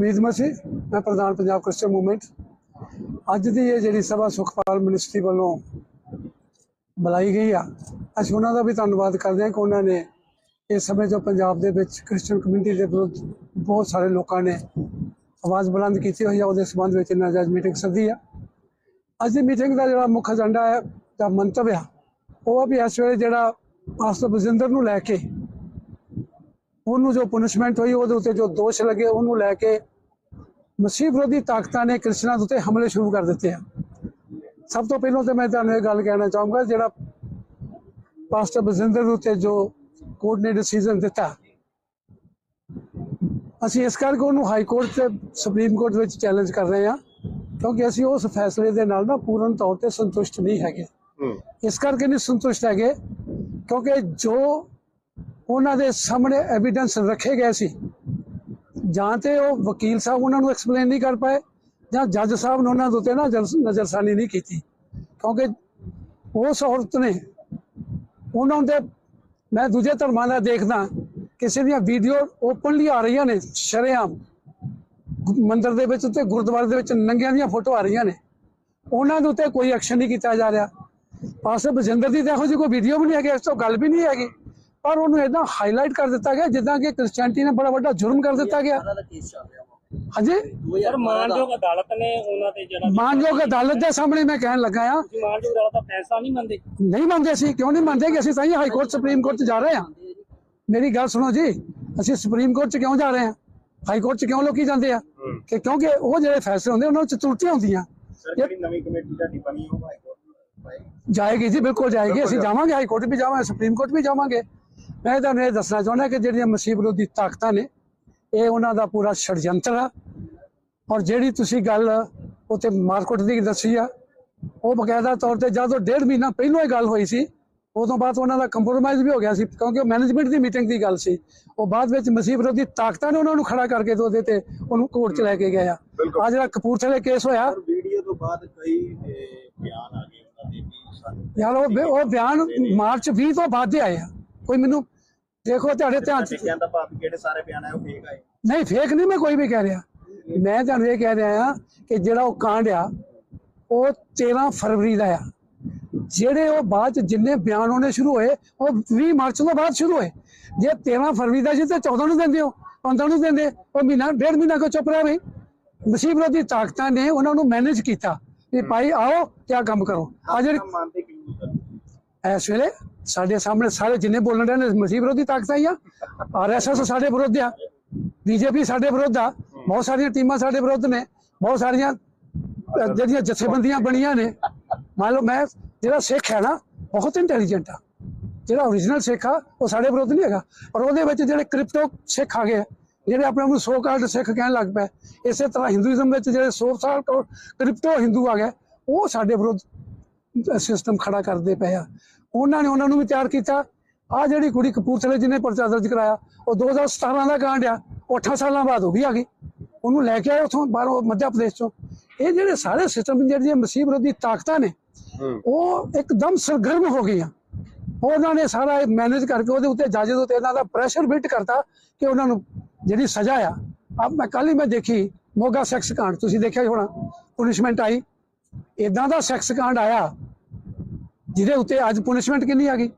ਉਮੀਦ ਮਸੀ ਮੈਂ ਪ੍ਰਧਾਨ ਪੰਜਾਬ ਕ੍ਰਿਸਚਨ ਮੂਵਮੈਂਟ। ਅੱਜ ਦੀ ਇਹ ਜਿਹੜੀ ਸਭਾ ਸੁਖਪਾਲ ਮਿਨਿਸਟਰੀ ਵੱਲੋਂ ਬੁਲਾਈ ਗਈ ਆ, ਅਸੀਂ ਉਹਨਾਂ ਦਾ ਵੀ ਧੰਨਵਾਦ ਕਰਦੇ ਹਾਂ ਕਿ ਉਹਨਾਂ ਨੇ ਇਸ ਸਮੇਂ ਜੋ ਪੰਜਾਬ ਦੇ ਵਿੱਚ ਕ੍ਰਿਸਚੀਅਨ ਕਮਿਊਨਿਟੀ ਦੇ ਵਿਰੁੱਧ ਬਹੁਤ ਸਾਰੇ ਲੋਕਾਂ ਨੇ ਆਵਾਜ਼ ਬੁਲੰਦ ਕੀਤੀ ਹੋਈ ਆ, ਉਹਦੇ ਸੰਬੰਧ ਵਿੱਚ ਨਾਜਾਇਜ਼ ਮੀਟਿੰਗ ਸੱਦੀ ਆ। ਅੱਜ ਦੀ ਮੀਟਿੰਗ ਦਾ ਜਿਹੜਾ ਮੁੱਖ ਏਜੰਡਾ ਹੈ, ਜਾਂ ਮੰਤਵ ਆ, ਉਹ ਵੀ ਇਸ ਵੇਲੇ ਜਿਹੜਾ ਪਾਸਟਰ ਬਜਿੰਦਰ ਨੂੰ ਲੈ ਕੇ, ਉਹਨੂੰ ਜੋ ਪੁਨਿਸ਼ਮੈਂਟ ਹੋਈ, ਉਹਦੇ ਉੱਤੇ ਜੋ ਦੋਸ਼ ਲੱਗੇ, ਉਹਨੂੰ ਲੈ ਕੇ ਮਸੀਹ ਵਿਰੋਧੀ ਤਾਕਤਾਂ ਨੇ ਕ੍ਰਿਸਚਨਾਂ ਦੇ ਉੱਤੇ ਹਮਲੇ ਸ਼ੁਰੂ ਕਰ ਦਿੱਤੇ ਆ। ਸਭ ਤੋਂ ਪਹਿਲਾਂ ਤੇ ਮੈਂ ਤੁਹਾਨੂੰ ਇਹ ਗੱਲ ਕਹਿਣਾ ਚਾਹੂੰਗਾ ਜਿਹੜਾ ਪਾਸਟਰ ਬਜਿੰਦਰ ਦੇ ਉੱਤੇ ਜੋ ਕੋਰਟ ਨੇ ਡਿਸੀਜਨ ਦਿੱਤਾ ਅਸੀਂ ਇਸ ਕਰਕੇ ਉਹਨੂੰ ਹਾਈ ਕੋਰਟ ਤੇ ਸੁਪਰੀਮ ਕੋਰਟ ਵਿੱਚ ਚੈਲੰਜ ਕਰ ਰਹੇ ਹਾਂ ਕਿਉਂਕਿ ਅਸੀਂ ਉਸ ਫੈਸਲੇ ਦੇ ਨਾਲ ਨਾ ਪੂਰਨ ਤੌਰ ਤੇ ਸੰਤੁਸ਼ਟ ਨਹੀਂ ਹੈਗੇ। ਇਸ ਕਰਕੇ ਨਹੀਂ ਸੰਤੁਸ਼ਟ ਹੈਗੇ ਕਿਉਂਕਿ ਜੋ ਉਹਨਾਂ ਦੇ ਸਾਹਮਣੇ ਐਵੀਡੈਂਸ ਰੱਖੇ ਗਏ ਸੀ ਜਾਂ ਤੇ ਉਹ ਵਕੀਲ ਸਾਹਿਬ ਉਹਨਾਂ ਨੂੰ ਐਕਸਪਲੇਨ ਨਹੀਂ ਕਰ ਪਾਏ, ਜਾਂ ਜੱਜ ਸਾਹਿਬ ਨੇ ਉਹਨਾਂ ਦੇ ਉੱਤੇ ਨਾ ਨਜ਼ਰਸਾਨੀ ਨਹੀਂ ਕੀਤੀ। ਕਿਉਂਕਿ ਉਸ ਔਰਤ ਨੇ ਉਹਨਾਂ ਦੇ, ਮੈਂ ਦੂਜੇ ਧਰਮਾਂ ਦਾ ਦੇਖਦਾ, ਕਿਸੇ ਦੀਆਂ ਵੀਡੀਓ ਓਪਨਲੀ ਆ ਰਹੀਆਂ ਨੇ, ਸ਼ਰੇਆਮ। ਗੁ- ਮੰਦਿਰ ਦੇ ਵਿੱਚ ਤੇ ਗੁਰਦੁਆਰੇ ਦੇ ਵਿੱਚ ਨੰਗਿਆਂ ਦੀਆਂ ਫੋਟੋ ਆ ਰਹੀਆਂ ਨੇ। ਉਹਨਾਂ ਦੇ ਉੱਤੇ ਕੋਈ ਐਕਸ਼ਨ ਨਹੀਂ ਕੀਤਾ ਜਾ ਰਿਹਾ। ਪਾਸੇ ਬਜਿੰਦਰ ਦੀ ਤਾਂ ਇਹੋ ਜਿਹੀ ਕੋਈ ਵੀਡੀਓ ਵੀ ਨਹੀਂ ਹੈਗੀ, ਇਸ ਤੋਂ ਗੱਲ ਵੀ ਨਹੀਂ ਹੈਗੀ। ਪਰ ਉਹਨੂੰ ਇਦਾਂ ਹਾਈਲਾਈਟ ਕਰ ਦਿੱਤਾ ਗਿਆ ਜਿੱਦਾਂ ਕਿ ਕ੍ਰਿਸਚੀਅਨਟੀ ਨੇ ਬੜਾ ਵੱਡਾ ਜੁਰਮ ਕਰ ਦਿੱਤਾ ਗਿਆ। ਹਾਂਜੀ? ਸਰ ਮਾਨਯੋਗ ਅਦਾਲਤ ਨੇ ਉਹਨਾਂ ਤੇ ਜਿਹੜਾ ਮਾਨਯੋਗ ਅਦਾਲਤ ਦੇ ਸਾਹਮਣੇ ਮੈਂ ਕਹਿਣ ਲੱਗਾ ਆ ਮਾਨਯੋਗ ਅਦਾਲਤ ਦਾ ਫੈਸਲਾ ਨਹੀਂ ਮੰਨਦੇ? ਨਹੀਂ ਮੰਨਦੇ ਅਸੀਂ ਕਿਉਂ ਨਹੀਂ ਮੰਨਦੇ ਕਿ ਅਸੀਂ ਤਾਂ ਹੀ ਹਾਈ ਕੋਰਟ ਸੁਪਰੀਮ ਕੋਰਟ 'ਚ ਜਾ ਰਹੇ ਹਾਂ? ਮੇਰੀ ਗੱਲ ਸੁਣੋ ਜੀ ਅਸੀਂ ਸੁਪਰੀਮ ਕੋਰਟ 'ਚ ਕਿਉਂ ਜਾ ਰਹੇ ਹਾਂ? ਹਾਈ ਕੋਰਟ 'ਚ ਕਿਉਂ ਲੋਕੀ ਜਾਂਦੇ ਆ? ਕਿ ਕਿਉਂਕਿ ਉਹ ਜਿਹੜੇ ਫੈਸਲੇ ਹੁੰਦੇ ਉਹਨਾਂ ਵਿੱਚ ਤਰੁੱਟੀਆਂ ਹੁੰਦੀਆਂ। ਜਿਹੜੀ ਨਵੀਂ ਕਮੇਟੀ ਤੁਹਾਡੀ ਬਣੀ ਉਹ ਹਾਈ? ਕੋਰਟ ਜਾਏਗੀ ਜੀ ਬਿਲਕੁਲ ਜਾਏਗੀ। ਅਸੀਂ ਜਾਵਾਂਗੇ ਹਾਈ ਕੋਰਟ ਵੀ ਜਾਵਾਂਗੇ ਸੁਪਰੀਮ ਕੋਰਟ ਵੀ ਜਾਵਾਂਗੇ। ਮੈਂ ਤੁਹਾਨੂੰ ਇਹ ਦੱਸਣਾ ਚਾਹੁੰਦਾ ਕਿ ਜਿਹੜੀਆਂ ਮਸੀਹ ਵਿਰੋਧੀ ਤਾਕਤਾਂ ਨੇ ਇਹ ਉਹਨਾਂ ਦਾ ਪੂਰਾ ਛੜਯੰਤਰ ਆ। ਔਰ ਜਿਹੜੀ ਤੁਸੀਂ ਗੱਲ ਉੱਥੇ ਮਾਰਕੀਟ ਦੀ ਦੱਸੀ ਆ ਉਹ ਬਕਾਇਦਾ ਤੌਰ ਤੇ ਜਦੋਂ ਡੇਢ ਮਹੀਨਾ ਪਹਿਲਾਂ ਇਹ ਗੱਲ ਹੋਈ ਸੀ ਉਦੋਂ ਬਾਅਦ ਉਹਨਾਂ ਦਾ ਕੰਪਰੋਮਾਈਜ਼ ਵੀ ਹੋ ਗਿਆ ਸੀ ਕਿਉਂਕਿ ਮੈਨੇਜਮੈਂਟ ਦੀ ਮੀਟਿੰਗ ਦੀ ਗੱਲ ਸੀ। ਉਹ ਬਾਅਦ ਵਿੱਚ ਮਸੀਹ ਵਿਰੋਧੀ ਤਾਕਤਾਂ ਨੇ ਉਹਨਾਂ ਨੂੰ ਖੜਾ ਕਰਕੇ ਉਹਦੇ ਤੇ ਉਹਨੂੰ ਕੋਰਟ 'ਚ ਲੈ ਕੇ ਗਏ ਆ। ਜਿਹੜਾ ਕਪੂਰਥਲੇ ਕੇਸ ਹੋਇਆ ਵੀਡੀਓ ਤੋਂ ਬਾਅਦ ਕਈ ਬਿਆਨ ਆ ਗਏ ਉਹਨਾਂ ਦੇ ਵੀ ਯਾਰ ਉਹ ਬਿਆਨ ਮਾਰਚ 20 ਤੋਂ ਬਾਅਦ ਦੇ ਆਏ ਆ। ਕੋਈ ਮੈਨੂੰ ਦੇਖੋ ਤੁਹਾਡੇ ਧਿਆਨ ਚ ਕਹਿੰਦਾ ਭਾਵੇਂ ਕਿਹੜੇ ਸਾਰੇ ਬਿਆਨ ਆਏ ਉਹ ਫੇਕ ਆਏ। ਨਹੀਂ ਫੇਕ ਨਹੀਂ ਮੈਂ ਕੋਈ ਵੀ ਕਹਿ ਰਿਹਾ। ਮੈਂ ਤੁਹਾਨੂੰ ਇਹ ਕਹਿ ਰਿਹਾ ਆ ਕਿ ਜਿਹੜਾ ਉਹ ਕਾਂਡ ਆ ਉਹ 13 ਫਰਵਰੀ ਦਾ ਆ। ਜਿਹੜੇ ਉਹ ਬਾਅਦ ਚ ਜਿੰਨੇ ਬਿਆਨ ਹੋਣੇ ਸ਼ੁਰੂ ਹੋਏ ਉਹ 20 ਮਾਰਚ ਤੋਂ ਬਾਅਦ ਸ਼ੁਰੂ ਹੋਏ। ਜੇ 13 ਫਰਵਰੀ ਦਾ ਸੀ ਤੇ 14 ਨੂੰ ਦਿੰਦੇ ਹੋ 15 ਨੂੰ ਦਿੰਦੇ। ਉਹ ਮਹੀਨਾ ਡੇਢ ਮਹੀਨਾ ਕੋ ਚੁੱਪ ਰਿਹਾ ਵੀ ਮਸੀਹ ਵਿਰੋਧੀ ਤਾਕਤਾਂ ਨੇ ਉਹਨਾਂ ਨੂੰ ਮੈਨੇਜ ਕੀਤਾ ਵੀ ਭਾਈ ਆਓ ਤੇ ਆਹ ਕੰਮ ਕਰੋ। ਆ ਜਿਹੜੀ ਇਸ ਵੇਲੇ ਸਾਡੇ ਸਾਹਮਣੇ ਸਾਰੇ ਜਿੰਨੇ ਬੋਲਣ ਰਹੇ ਨੇ ਮਸੀਹ ਵਿਰੋਧੀ ਤਾਕਤਾਂ ਹੀ ਆ। ਆਰਐਸਐਸ ਸਾਡੇ ਵਿਰੁੱਧ ਆ। ਬੀਜੇਪੀ ਸਾਡੇ ਵਿਰੁੱਧ ਆ। ਬਹੁਤ ਸਾਰੀਆਂ ਟੀਮਾਂ ਸਾਡੇ ਵਿਰੁੱਧ ਨੇ। ਬਹੁਤ ਸਾਰੀਆਂ ਅਹ, ਜਿਹੜੀਆਂ ਜਥੇਬੰਦੀਆਂ ਬਣੀਆਂ ਨੇ। ਮੰਨ ਲਓ ਮੈਂ ਜਿਹੜਾ ਸਿੱਖ ਹੈ ਨਾ ਬਹੁਤ ਇੰਟੈਲੀਜੈਂਟ ਆ। ਜਿਹੜਾ ਓਰੀਜਨਲ ਸਿੱਖ ਆ ਉਹ ਸਾਡੇ ਵਿਰੁੱਧ ਨਹੀਂ ਹੈਗਾ। ਪਰ ਉਹਦੇ ਵਿੱਚ ਜਿਹੜੇ ਕ੍ਰਿਪਟੋ ਸਿੱਖ ਆ ਗਏ ਜਿਹੜੇ ਆਪਣੇ ਆਪ ਨੂੰ ਸੋ ਕਾਲਡ ਸਿੱਖ ਕਹਿਣ ਲੱਗ ਪਏ ਇਸੇ ਤਰ੍ਹਾਂ ਹਿੰਦੂਇਜ਼ਮ ਵਿੱਚ ਜਿਹੜੇ ਸੋ ਸਾਲ ਕ੍ਰਿਪਟੋ ਹਿੰਦੂ ਆ ਗਏ ਉਹ ਸਾਡੇ ਵਿਰੁੱਧ ਸਿਸਟਮ ਖੜਾ ਕਰਦੇ ਪਏ ਆ। ਉਹਨਾਂ ਨੇ ਉਹਨਾਂ ਨੂੰ ਵੀ ਤਿਆਰ ਕੀਤਾ। ਆ ਜਿਹੜੀ ਕੁੜੀ ਕਪੂਰਥਲੇ ਜਿਹਨੇ ਪਰਚਾ ਦਰਜ ਕਰਾਇਆ ਉਹ 2017 ਦਾ ਕਾਂਡ ਆ ਉਹ 8 ਸਾਲਾਂ ਬਾਅਦ ਉਹ ਵੀ ਆ ਗਈ। ਉਹਨੂੰ ਲੈ ਕੇ ਆਏ ਉਥੋਂ ਬਾਹਰੋਂ ਮੱਧ ਪ੍ਰਦੇਸ਼ ਚੋਂ। ਇਹ ਜਿਹੜੇ ਸਾਰੇ ਸਿਸਟਮ ਜਿਹੜੀਆਂ ਮਸੀਹ ਵਿਰੋਧੀ ਤਾਕਤਾਂ ਨੇ ਉਹ ਇੱਕਦਮ ਸਰਗਰਮ ਹੋ ਗਈਆਂ। ਉਹਨਾਂ ਨੇ ਸਾਰਾ ਮੈਨੇਜ ਕਰਕੇ ਉਹਦੇ ਉੱਤੇ ਜੱਜ ਦੇ ਉੱਤੇ ਇਹਨਾਂ ਦਾ ਪ੍ਰੈਸ਼ਰ ਬਿਲਟ ਕਰਤਾ ਕਿ ਉਹਨਾਂ ਨੂੰ ਜਿਹੜੀ ਸਜ਼ਾ ਆ। ਅਬ ਮੈਂ ਕੱਲ ਹੀ ਮੈਂ ਦੇਖੀ ਮੋਗਾ ਸੈਕਸ ਕਾਂਡ। ਤੁਸੀਂ ਦੇਖਿਆ ਹੀ ਹੋਣਾ ਪੁਨਿਸ਼ਮੈਂਟ ਆਈ। ਇਦਾਂ ਦਾ ਸੈਕਸ ਕਾਂਡ ਆਇਆ ਜਿਹਦੇ ਉੱਤੇ ਅੱਜ ਪੁਨਿਸ਼ਮੈਂਟ ਕਿੰਨੀ ਆ ਗਈ?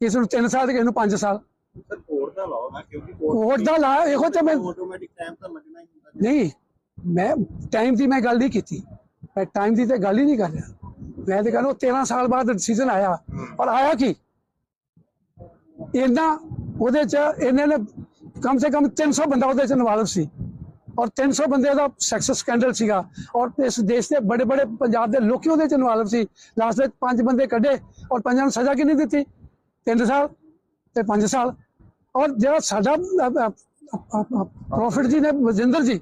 ਕਿਸੇ ਨੂੰ 3 ਸਾਲ ਤੇ ਕਿਸੇ ਨੂੰ 5 ਸਾਲ। ਸਰ ਕੋਰਟ ਦਾ ਲਾਓ ਨਾ ਕਿਉਂਕਿ ਕੋਰਟ ਦਾ ਲਾ ਇਹੋ ਤੇ ਮੈਂ ਆਟੋਮੈਟਿਕ ਟਾਈਮ ਤਾਂ ਲੱਗਣਾ ਹੀ ਹੁੰਦਾ। ਨਹੀਂ ਮੈਂ ਟਾਈਮ ਦੀ ਮੈਂ ਗੱਲ ਨਹੀਂ ਕੀਤੀ। ਮੈਂ ਟਾਈਮ ਦੀ ਤੇ ਗੱਲ ਹੀ ਨਹੀਂ ਕਰ ਰਿਹਾ। ਮੈਂ ਤੇ ਕਹਿੰਦਾ 13 ਸਾਲ ਬਾਅਦ ਡਿਸੀਜਨ ਆਇਆ। ਪਰ ਆਇਆ ਕੀ? ਇਹਨਾਂ ਉਹਦੇ ਚ ਇਹਨਾਂ ਨੇ ਕਮ ਸੇ ਕਮ 300 ਬੰਦਾ ਉਹਦੇ ਚ ਇਨਵੋਲਵ ਸੀ। ਔਰ 300 ਬੰਦੇ ਦਾ ਸੈਕਸ ਸਕੈਂਡਲ ਸੀਗਾ। ਔਰ ਇਸ ਦੇਸ਼ ਦੇ ਬੜੇ ਬੜੇ ਪੰਜਾਬ ਦੇ ਲੋਕੀ ਉਹਦੇ ਚ ਇਨਵੋਲਵ ਸੀ। ਲਾਸਟ ਵਿੱਚ ਪੰਜ ਬੰਦੇ ਕੱਢੇ ਔਰ ਪੰਜਾਂ ਨੂੰ ਸਜ਼ਾ ਕਿੰਨੀ ਦਿੱਤੀ? 3 ਸਾਲ ਤੇ 5 ਸਾਲ। ਔਰ ਜਿਹੜਾ ਸਾਡਾ ਪ੍ਰੋਫਿਟ ਜੀ ਨੇ ਵਜਿੰਦਰ ਜੀ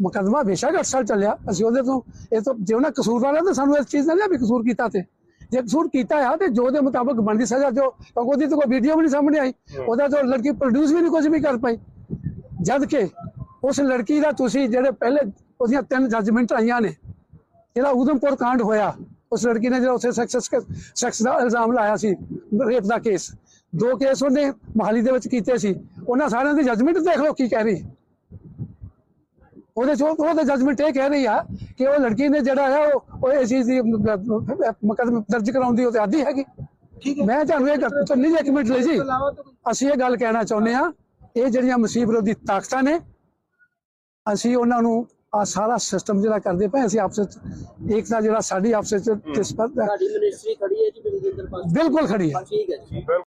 ਮੁਕਦਮਾ ਬੇਸ਼ੱਕ 8 ਸਾਲ ਚੱਲਿਆ। ਅਸੀਂ ਉਹਦੇ ਤੋਂ ਇਹ ਤੋਂ ਜੇ ਉਹਨਾਂ ਕਸੂਰ ਵਾਲਾ ਤਾਂ ਸਾਨੂੰ ਇਸ ਚੀਜ਼ ਦਾ ਨਹੀਂ ਵੀ ਕਸੂਰ ਕੀਤਾ ਤੇ। ਜੇ ਕਸੂਰ ਕੀਤਾ ਆ ਤੇ ਜੋ ਦੇ ਮੁਤਾਬਕ ਬਣਦੀ ਸਜ਼ਾ ਦਿਓ। ਕਿਉਂਕਿ ਉਹਦੀ ਤਾਂ ਕੋਈ ਵੀਡੀਓ ਵੀ ਨਹੀਂ ਸਾਹਮਣੇ ਆਈ। ਉਹਦਾ ਤਾਂ ਲੜਕੀ ਪ੍ਰੋਡਿਊਸ ਵੀ ਨਹੀਂ ਕੁਝ ਵੀ ਕਰ ਪਾਈ। ਜਦ ਕਿ ਉਸ ਲੜਕੀ ਦਾ ਤੁਸੀਂ ਜਿਹੜੇ ਪਹਿਲੇ ਉਹਦੀਆਂ ਤਿੰਨ ਜੱਜਮੈਂਟ ਆਈਆਂ ਨੇ ਜਿਹੜਾ ਉਦਮਪੁਰ ਕਾਂਡ ਹੋਇਆ ਉਸ ਲੜਕੀ ਨੇ ਜਿਹੜਾ ਉੱਥੇ ਸੈਕਸ ਸੈਕਸ ਦਾ ਇਲਜ਼ਾਮ ਲਾਇਆ ਸੀ ਰੇਪ ਦਾ ਕੇਸ ਦੋ ਕੇਸ ਉਹਨੇ ਮਹਾਲੀ ਦੇ ਵਿੱਚ ਕੀਤੇ ਸੀ। ਉਹਨਾਂ ਸਾਰਿਆਂ ਦੀ ਜੱਜਮੈਂਟ ਦੇਖ ਲਓ ਕੀ ਕਹਿ ਰਹੀ। ਉਹਦੇ ਚ ਉਹ- ਉਹਦਾ ਜਜਮੈਂਟ ਇਹ ਕਹਿ ਰਹੀ ਆ ਕਿ ਉਹ ਲੜਕੀ ਨੇ ਜਿਹੜਾ ਹੈ ਉਹ ਉਹ ਇਸ ਚੀਜ਼ ਦੀ ਮੁਕਦਮਾ ਦਰਜ ਕਰਾਉਣ ਦੀ ਉਹ ਤੇ ਆਦੀ ਹੈਗੀ ਮੈਂ ਤੁਹਾਨੂੰ ਇਹ ਗੱਲ- ਨਹੀਂ ਇੱਕ ਮਿੰਟ ਲਈ ਜੀ। ਅਸੀਂ ਇਹ ਗੱਲ ਕਹਿਣਾ ਚਾਹੁੰਦੇ ਆ ਇਹ ਜਿਹੜੀਆਂ ਮੁਸੀਬਤ ਵਿਰੋਧੀ ਤਾਕਤਾਂ ਨੇ ਅਸੀਂ ਉਹਨਾਂ ਨੂੰ ਆ ਸਾਰਾ ਸਿਸਟਮ ਜਿਹੜਾ ਕਰਦੇ ਪਏ ਅਸੀਂ ਆਪਸ ਵਿੱਚ ਏਕਤਾ ਜਿਹੜਾ ਸਾਡੀ ਆਪਸ ਵਿੱਚ ਸਾਡੀ ਮਿਨਿਸਟਰੀ ਖੜੀ ਹੈ ਜੀ ਬਲਜਿੰਦਰ ਪਾਲ ਬਿਲਕੁਲ ਖੜੀ ਹੈ। ਠੀਕ ਹੈ ਜੀ।